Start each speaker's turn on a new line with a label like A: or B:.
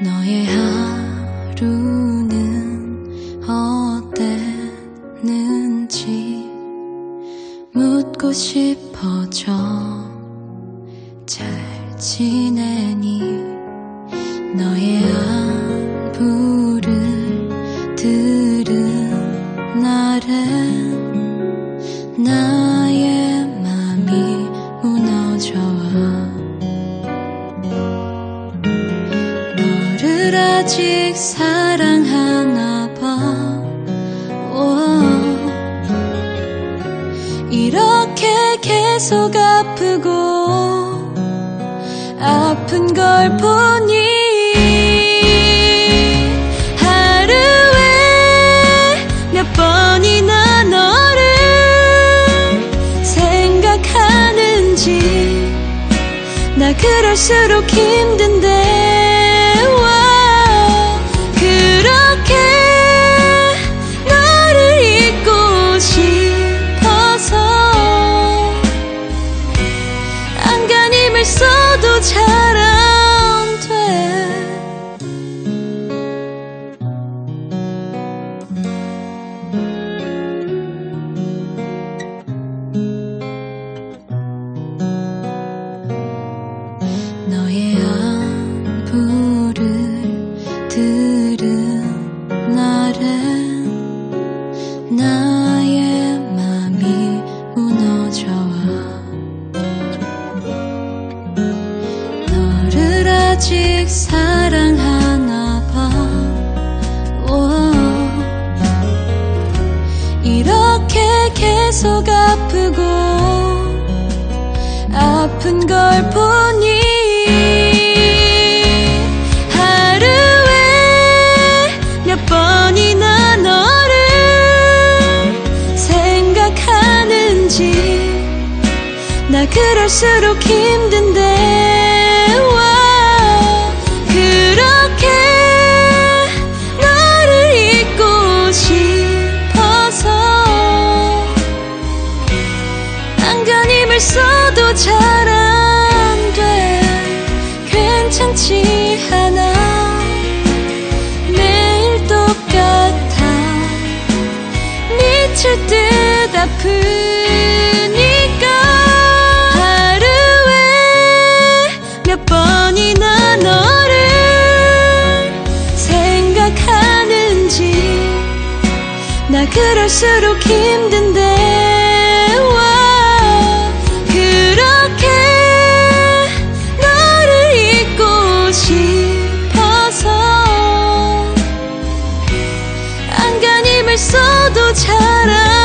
A: 너의 하루는 어땠는지 묻고 안부를 들 아직 사랑하나 봐 오. 이렇게 계속 아프고 아픈 걸 보니 하루에 몇 번이나 너를 생각하는지 나 그럴수록 힘든 힘을 써도 잘 안 돼. 너의 안부를 들 사랑하나 봐 오. 이렇게 계속 아프고 아픈 걸 보니 하루에 몇 번이나 너를 생각하는지 나 그럴수록 힘든데 써도 잘 안 돼. 괜찮지 않아. 매일 똑같아. 미칠 듯 아프니까. 하루에 몇 번이나 너를 생각하는지. 나 그럴수록 힘든 있어도 잘알